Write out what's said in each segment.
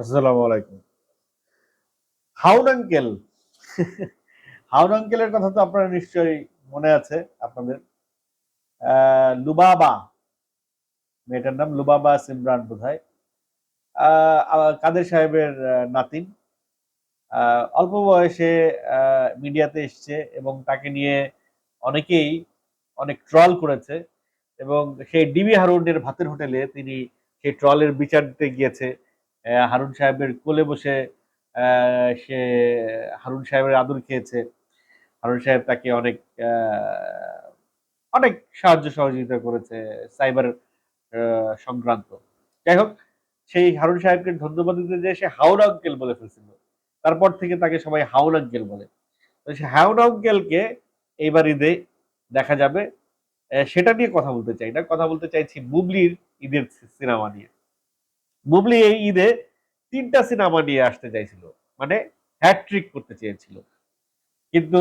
আসসালামু আলাইকুম। হাউন আঙ্কেল। হাউন আঙ্কেলের কথা তো আপনারা নিশ্চয়ই মনে আছে আপনাদের। লুবাবা। মেয়েটার নাম লুবাবা সিমরান বোধহয়। আহ, আহ, কাদের সাহেবের নাতিন। অল্প বয়সে মিডিয়াতে এসছে এবং তাকে নিয়ে অনেকেই অনেক ট্রল করেছে এবং সেই ডিবি হারুনের ভাতের হোটেলে তিনি সেই ট্রলের বিচার দিতে গিয়েছে। হারুন সাহেবের কোলে বসে সে হারুন সাহেবের আদর খেয়েছে। হারুন সাহেব তাকে অনেক অনেক সাহায্য সহযোগিতা করেছে সাইবার সংক্রান্ত। যাই হোক, সেই হারুন সাহেবকে ধন্যবাদ দিতে যে সে হাউন আঙ্কেল বলে ফেলছিল। তারপর থেকে তাকে সবাই হাউন আঙ্কেল বলে। তো সে হাউন আঙ্কেলকে এইবার ঈদে দেখা যাবে। সেটা নিয়ে কথা বলতে চাই না। কথা বলতে চাইছি বুবলির ঈদের সিনেমা নিয়ে। বুবলি এই ঈদে তিনটা সিনেমা নিয়ে আসতে চাইছিল। মানে হ্যাট্রিক করতে চেয়েছিল। কিন্তু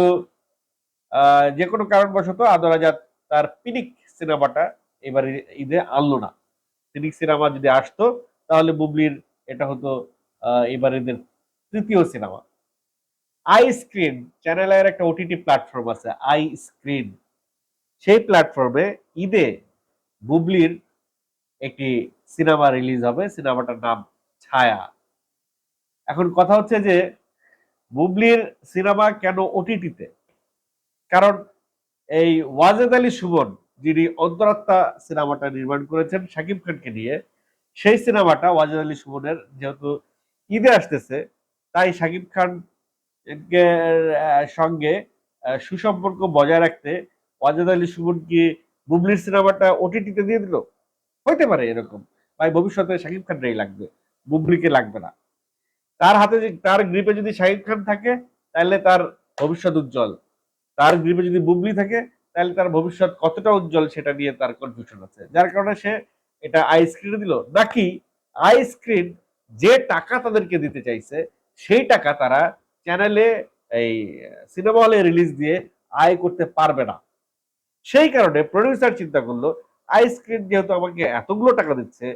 যে কোনো কারণবশত আদর আজাদ তার পিনিক সিনেমাটা এবার ঈদে আনলো না। পিনিক সিনেমা যদি আসতো, তাহলে বুবলির এটা হতো এবার ঈদের তৃতীয় সিনেমা। আই স্ক্রিন চ্যানেল এর একটা ওটিটি প্ল্যাটফর্ম আছে আই স্ক্রিন সেই প্ল্যাটফর্মে ঈদে বুবলির একটি সিনেমা রিলিজ হবে, সিনেমাটার নাম ছায়া। এখন কথা হচ্ছে যে, বুবলির সিনেমা কেন ওটিটিতে কারণ এই ওয়াজেদ আলী সুমন, যিনি অন্তরাত্মা সিনেমাটা নির্মাণ করেছেন শাকিব খানকে নিয়ে, সেই সিনেমাটা ওয়াজেদ আলী সুমনের যেহেতু ঈদে আসতেছে, তাই শাকিব খান সঙ্গে সুসম্পর্ক বজায় রাখতে ওয়াজেদ আলী সুমন কি বুবলির সিনেমাটা ওটিটিতে দিয়ে দিল? হইতে পারে এরকম। ভাই, ভবিষ্যতে শাকিব খানটাই লাগবে, বুবলিকে লাগবে না। তার হাতে যে, তার গ্রিপে যদি শাকিব খান থাকে, তাহলে তার ভবিষ্যৎ উজ্জ্বল। তার গ্রিপে যদি বুবলি থাকে, তাহলে তার ভবিষ্যৎ কতটা উজ্জ্বল সেটা নিয়ে তার কনফিউশন আছে। যার কারণে সে এটা আই স্ক্রিনে দিল। নাকি আই স্ক্রিন যে টাকা তাদেরকে দিতে চাইছে, সেই টাকা তারা চ্যানেলে এই সিনেমা হলে রিলিজ দিয়ে আয় করতে পারবে না। সেই কারণে প্রডিউসার চিন্তা করল আই স্ক্রিন যেহেতু আমাকে এতগুলো টাকা দিচ্ছে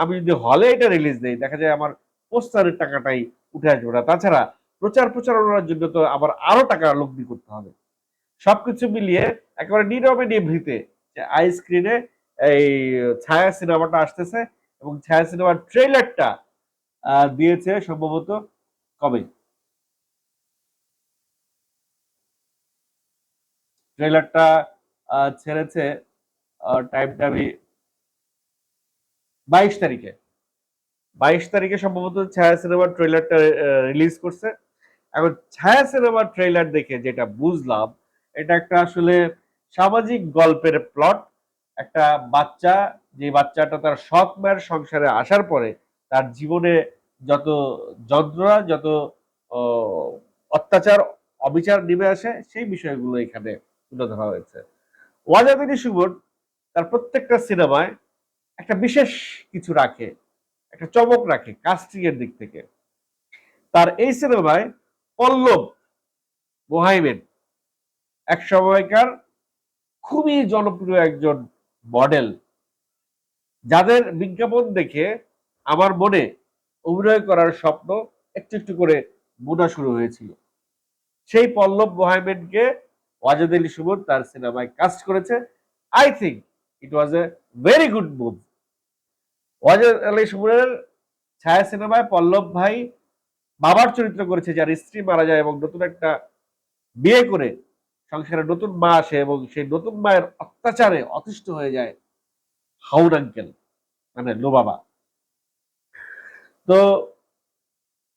আমি যদি হলে এটা রিলিজ দেই, দেখা যায় আমার পোস্টারের টাকাটাই উঠে আসবে না তাছাড়া প্রচার প্রচারণার জন্য তো আবার আরও টাকা লগ্নি করতে হবে। সবকিছু মিলিয়ে একেবারে নীরবে নিভৃতে আই স্ক্রিনে এই ছায়া সিনেমাটা আসতেছে এবং ছায়া সিনেমার ট্রেলারটা দিয়েছে সম্ভবত কবে? ট্রেলারটা ছেড়েছে টাইমটা আমি বাইশ তারিখে। বাইশ তারিখে সম্ভবত ছায়া সিনেমার ট্রেলারটা রিলিজ করছে। এখন ছায়া সিনেমার ট্রেলার দেখে যেটা বুঝলাম, এটা একটা আসলে সামাজিক গল্পের প্লট একটা বাচ্চা, যে বাচ্চাটা তার সৎ মায়ের সংসারে আসার পরে তার জীবনে যত যন্ত্রণা, যত অত্যাচার, অবিচার নেমে আসে, সেই বিষয়গুলো এখানে তুলে ধরা হয়েছে। ওয়াজাবিনী সুমন তার প্রত্যেকটা সিনেমায় একটা বিশেষ কিছু রাখে, একটা চমক রাখে কাস্টিং এর দিক থেকে। তার এই সিনেমায় পল্লব মোহাইমেন, এক সময়কার খুবই জনপ্রিয় একজন মডেল, যাদের বিজ্ঞাপন দেখে আমার মনে অভিনয় করার স্বপ্ন একটু একটু করে বোনা শুরু হয়েছিল। সেই পল্লব মোহাইমেনকে ওয়াজেদ আলী সুমন তার সিনেমায় কাস্ট করেছে। I think it was a very good move Wajed Ali সুমনের ছায়া সিনেমায় পল্লব ভাই বাবার চরিত্র করেছে, যার স্ত্রী মারা যায় এবং নতুন একটা বিয়ে করে সংসারে নতুন মা আসে এবং সেই নতুন মায়ের অত্যাচারে অতিষ্ঠ হয়ে যায় হাউন আঙ্কেল মানে লো বাবা। তো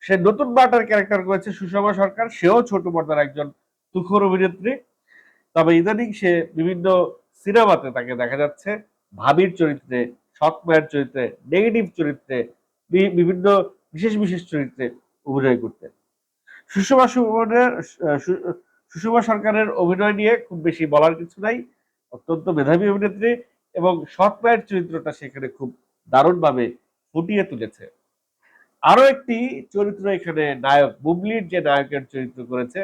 সে নতুন মাটার ক্যারেক্টার করেছে সুষমা সরকার, সেও ছোট পর্দার একজন তুখর অভিনেত্রী। তবে ইদানিং সে বিভিন্ন সিনেমাতে তাকে দেখা যাচ্ছে, ভাবির চরিত্রে সৎ মায়ের চরিত্রে নেগেটিভ চরিত্রে বিভিন্ন বিশেষ বিশেষ চরিত্রে অভিনয় করতে সুষমা সুমনের সুষমা সরকারের অভিনয় নিয়ে খুব বেশি বলার কিছু নাই। অত্যন্ত মেধাবী অভিনেত্রী এবং সৎ মায়ের চরিত্রটা সেখানে খুব দারুণভাবে ফুটিয়ে তুলেছে। আরও একটি চরিত্র এখানে নায়ক, বুবলির যে নায়কের চরিত্র করেছে,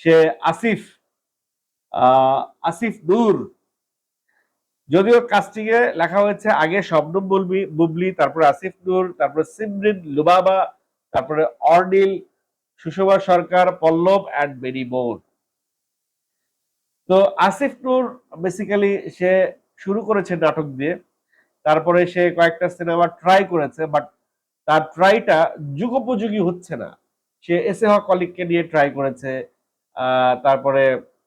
সে আসিফ আসিফ নূর। যদিও কাস্টিং এ লেখা হয়েছে আগে শবনম বুবলি বুবলি, তারপরে আসিফ নূর, তারপরে সিমরিন লুবাবা, তারপরে Arnil, Sushma Sarkar, Pallab and many. More তো আসিফ নূর বেসিক্যালি সে শুরু করেছে নাটক দিয়ে। তারপরে সে কয়েকটা সিনেমা ট্রাই করেছে বাট তার ট্রাইটা যুগোপযোগী হচ্ছে না। সে এসে হক কলিককে নিয়ে ট্রাই করেছে তারপরে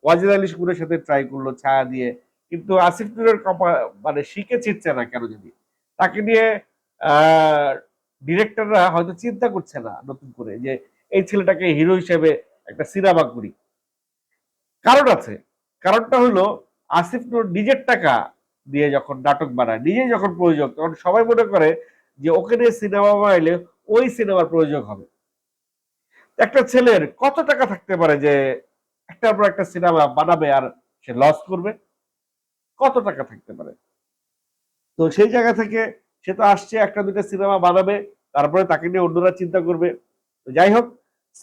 ওয়াজিদ আলী শুকুরের সাথে ট্রাই করল, ছায়া দিয়ে। কিন্তু আসিফ কপা মানে শিখে চিটছে না কেন যদি তাকে নিয়ে ডিরেক্টররা হয়তো চিন্তা করছে না নতুন করে যে এই ছেলেটাকে হিরো হিসেবে একটা সিনেমা করি। কারণ আছে, কারণটা হলো আসিফ নূর নিজের টাকা দিয়ে যখন নাটক বানায় নিজে যখন প্রয়োজক, তখন সবাই মনে করে যে ওকে নিয়ে সিনেমা বানাইলে ওই সিনেমার প্রয়োজক হবে। একটা ছেলের কত টাকা থাকতে পারে যে একটার পর একটা সিনেমা বানাবে আর সে লস করবে? কত টাকা থাকতে পারে? তো সেই জায়গা থেকে সে তো আসছে, একটা দুটা সিনেমা বানাবে, তারপরে তাকে নিয়ে অন্যরা চিন্তা করবে। তো যাই হোক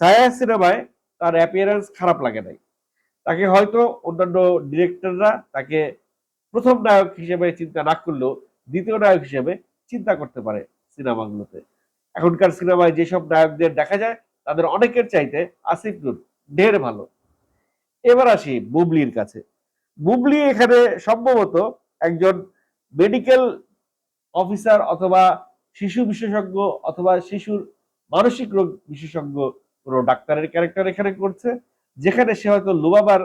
সায়া সিনেমায় তার অ্যাপিয়ারেন্স খারাপ লাগে নাই। তাকে হয়তো অন্যান্য ডিরেক্টররা তাকে প্রথম নায়ক হিসেবে চিন্তা না করলেও দ্বিতীয় নায়ক হিসেবে চিন্তা করতে পারে সিনেমাগুলোতে। এখনকার সিনেমায় যেসব নায়কদের দেখা যায়, তাদের অনেকের চাইতে আসিফ নূর ঢের ভালো। এবার আসি বুবলির কাছে। বুবলি এখানে সম্ভবত একজন মেডিকেল অফিসার অথবা শিশু বিশেষজ্ঞ অথবা শিশুর মানসিক রোগ বিশেষজ্ঞ কোনো ডাক্তারের ক্যারেক্টার এখানে করছে, যেখানে সে হয়তো লুবাবার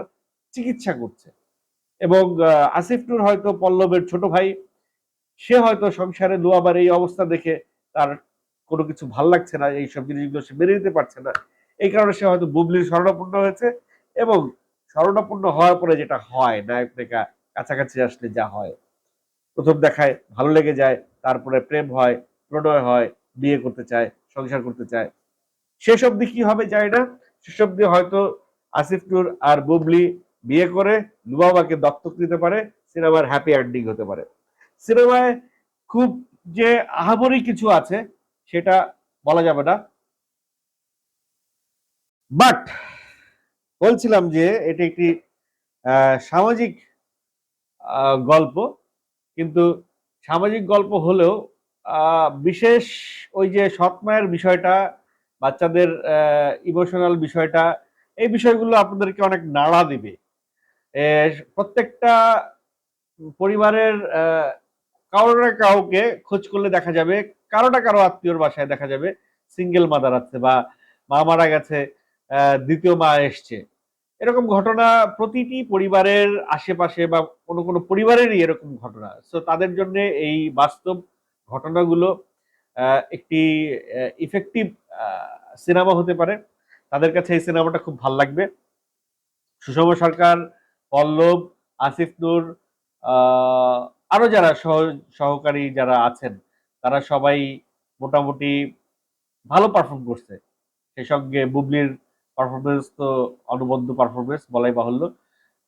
চিকিৎসা করছে। এবং আসিফ হয়তো পল্লবের ছোট ভাই, সে হয়তো সংসারে লুয়াবার এই অবস্থা দেখে তার কোনো কিছু ভালো লাগছে না এই সব জিনিসগুলো সে মেনে নিতে পারছে না। এই কারণে সে হয়তো বুবলির স্মরণাপন্ন হয়েছে এবং স্মরণাপন্ন হওয়ার পরে যেটা হয়, নায়ক নায়িকা কাছাকাছি আসলে যা হয়। প্রথম দেখায় ভালো লেগে যায়, তারপরে প্রেম হয়, প্রণয় হয়, বিয়ে করতে চায়, সংসার করতে চায়। শেষ অব্দি কি হবে যায় না? শেষ অব্দি হয়তো আসিফ নূর আর বুবলি বিয়ে করে লুবাবাকে দত্তক নিতে পারে, সিনেমার হ্যাপি এন্ডিং হতে পারে। সিনেমায় খুব যে আহামরি কিছু আছে, সেটা বলা যাবে না। বাট বলছিলাম যে এটি একটি সামাজিক গল্প। কিন্তু সামাজিক গল্প হলেও বিশেষ ওই যে সৎ মায়ের বিষয়টা বাচ্চাদের ইমোশনাল বিষয়টা এই বিষয়গুলো আপনাদেরকে অনেক নাড়া দিবে। প্রত্যেকটা পরিবারের আহ, কারও না কাউকে খোঁজ করলে দেখা যাবে কারও না কারও আত্মীয়র বাসায় দেখা যাবে সিঙ্গেল মাদার আছে বা মা মারা গেছে দ্বিতীয় মা এসছে। এরকম ঘটনা প্রতিটি পরিবারের আশেপাশে বা কোনো কোনো পরিবারেরই এরকম ঘটনা। সো তাদের জন্য এই বাস্তব ঘটনাগুলো একটি ইফেক্টিভ সিনেমা হতে পারে। তাদের কাছে এই সিনেমাটা খুব ভালো লাগবে। সুষম সরকার পল্লব আসিফ নূর আহ, আরও যারা সহ- সহকারী যারা আছেন তারা সবাই মোটামুটি ভালো পারফর্ম করছে। সেই সঙ্গে বুবলির পারফরমেন্স তো অনবদ্য পারফরমেন্স বলাই বাহুল্য।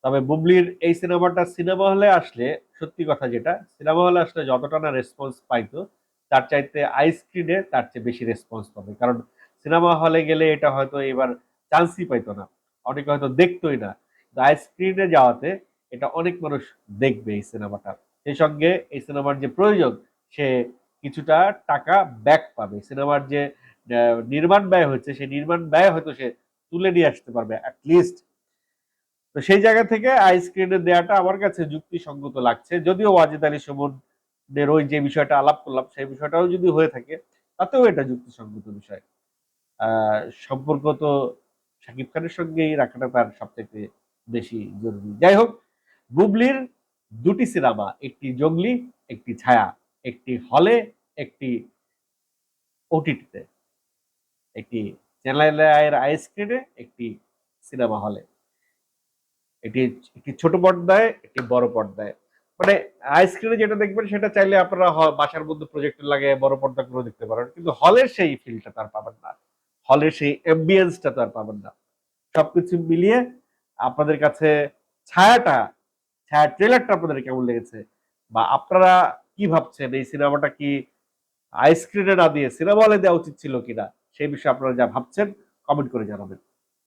তবে বুবলির এই সিনেমাটা সিনেমা হলে আসলে, সত্যি কথা যেটা, সিনেমা হলে আসলে যতটা না রেসপন্স পাইতো, তার চাইতে আই স্ক্রিনে তার চেয়ে বেশি রেসপন্স পাবে। কারণ সিনেমা হলে গেলে এটা হয়তো এবার চান্সই পাইতো না। অনেকে হয়তো দেখতোই না। আই স্ক্রিনে যাওয়াতে এটা অনেক মানুষ দেখবে এই সিনেমাটা। সেই সঙ্গে এই সিনেমার যে প্রয়োজন, সে কিছুটা টাকা ব্যাক পাবে। সিনেমার যে নির্মাণ ব্যয় হচ্ছে, সেই নির্মাণ ব্যয় হয়তো সে তুলে নিয়ে আসতে পারবে লিস্ট তো সেই জায়গা থেকে আই স্ক্রিনে দেওয়াটা আমার কাছে যুক্তিসঙ্গত লাগছে। যদিও ওয়াজিদ আলী সুমনের ওই যে বিষয়টা আলাপ করলাম, সেই বিষয়টাও যদি হয়ে থাকে, তাতেও এটা যুক্তিসঙ্গত বিষয়। সম্পর্ক তো শাকিব খানের সঙ্গেই রাখাটা তার সবথেকে বেশি জরুরি। যাই হোক, বুবলির দুটি সিনেমা, একটি জঙ্গলি, একটি ছায়া, একটি হলে, একটি ওটিটিতে একটি চ্যানেলের আই স্ক্রিনে একটি সিনেমা হলে। এটি একটি ছোট পর্দায়, একটি বড় পর্দায়। মানে আই স্ক্রিনে যেটা দেখবেন, সেটা চাইলে আপনারা বাসার মধ্যে প্রজেক্টর লাগে বড় পর্দা করে দেখতে পারেন। কিন্তু হলের সেই ফিলটা তার পাবেন না। হলের সেই এম্বিয়েন্সটা তো আর পাবেন না। সবকিছু মিলিয়ে আপনাদের কাছে ছায়াটা, ছায়া ট্রেলারটা আপনাদের কেমন লেগেছে? বা আপনারা কি ভাবছেন? এই সিনেমাটা কি আই স্ক্রিনে না দিয়ে সিনেমা হলে দেওয়া উচিত ছিল কিনা? সেই বিষয়ে আপনারা যা ভাবছেন কমেন্ট করে জানাবেন।